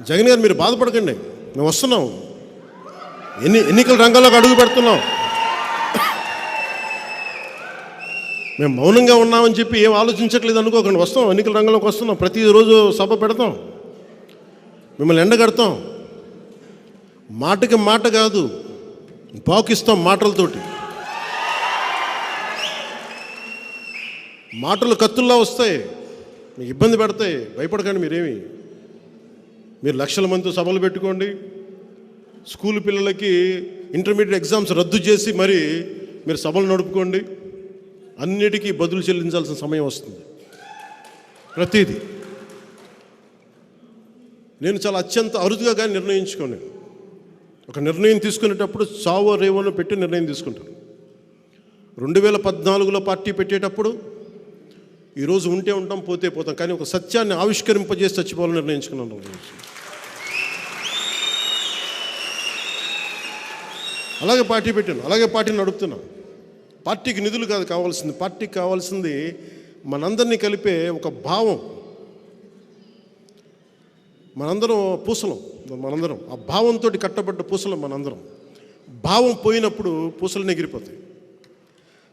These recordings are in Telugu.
జగన్ గారు మీరు బాధపడకండి. మేము వస్తున్నాం. ఎన్ని ఎన్నికల రంగంలోకి అడుగు పెడుతున్నాం. మేము మౌనంగా ఉన్నామని చెప్పి ఏం ఆలోచించట్లేదు అనుకోకండి. వస్తాం ఎన్నికల రంగంలోకి వస్తున్నాం. ప్రతిరోజు సభ పెడతాం. మిమ్మల్ని ఎండగడతాం. మాటకి మాట కాదు పాకిస్తాం మాటలతోటి. మాటలు కత్తుల్లా వస్తాయి. మీకు ఇబ్బంది పెడతాయి. భయపడకండి మీరేమి. మీరు లక్షల మందితో సభలు పెట్టుకోండి. స్కూల్ పిల్లలకి ఇంటర్మీడియట్ ఎగ్జామ్స్ రద్దు చేసి మరి మీరు సభలు నడుపుకోండి. అన్నిటికీ బదులు చెల్లించాల్సిన సమయం వస్తుంది. ప్రతిదీ. నేను చాలా అత్యంత అరుదుగా కానీ నిర్ణయించుకోను. ఒక నిర్ణయం తీసుకునేటప్పుడు చావో రేవోనో పెట్టి నిర్ణయం తీసుకుంటాను. రెండు వేల పద్నాలుగులో పార్టీ పెట్టేటప్పుడు ఈరోజు ఉంటే ఉంటాం పోతే పోతాం. కానీ ఒక సత్యాన్ని ఆవిష్కరింపజేసి చచ్చిపోవాలని నిర్ణయించుకున్నాను. అలాగే పార్టీ పెట్టాను అలాగే పార్టీని నడుపుతున్నాం. పార్టీకి నిధులు కాదు కావాల్సింది. పార్టీకి కావాల్సింది మనందరినీ కలిపే ఒక భావం. మనందరం పూసలం మనందరం. ఆ భావంతో కట్టబడ్డ పూసలం మనందరం. భావం పోయినప్పుడు పూసలు ఎగిరిపోతాయి.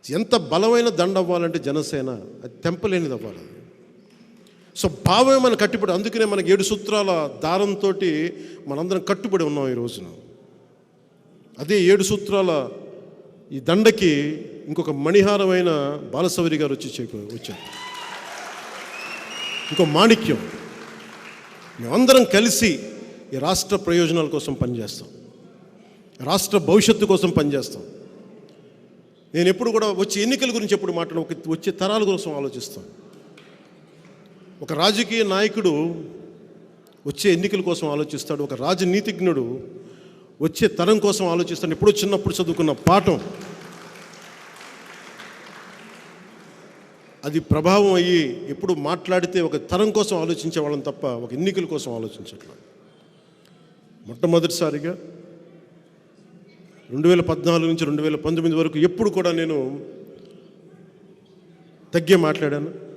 ఎంత బలమైన దండ అవ్వాలంటే జనసేన అది తెంపలేనిది అవ్వాలి. సో భావమే మన కట్టుబడి అందుకనే మనకి ఏడు సూత్రాల దారంతో మనందరం కట్టుబడి ఉన్నాం ఈ రోజున. అదే ఏడు సూత్రాల ఈ దండకి ఇంకొక మణిహారమైన బాలసవరి గారు వచ్చి చేకూ- వచ్చారు. ఇంకో మాణిక్యం. మేమందరం కలిసి ఈ రాష్ట్ర ప్రయోజనాల కోసం పనిచేస్తాం. రాష్ట్ర భవిష్యత్తు కోసం పనిచేస్తాం. నేను ఎప్పుడు కూడా వచ్చే ఎన్నికల గురించి ఎప్పుడు మాట్లాడ వచ్చే తరాల కోసం ఆలోచిస్తాను. ఒక రాజకీయ నాయకుడు వచ్చే ఎన్నికల కోసం ఆలోచిస్తాడు ఒక రాజనీతిజ్ఞుడు వచ్చే తరం కోసం ఆలోచిస్తాను. ఎప్పుడో చిన్నప్పుడు చదువుకున్న పాఠం. అది ప్రభావం అయ్యి ఎప్పుడు మాట్లాడితే ఒక తరం కోసం ఆలోచించే వాళ్ళని తప్ప ఒక ఎన్నికల కోసం ఆలోచించట్లేదు. మొట్టమొదటిసారిగా రెండు వేల పద్నాలుగు నుంచి రెండు వేల పంతొమ్మిది వరకు ఎప్పుడు కూడా నేను తగ్గే మాట్లాడాను.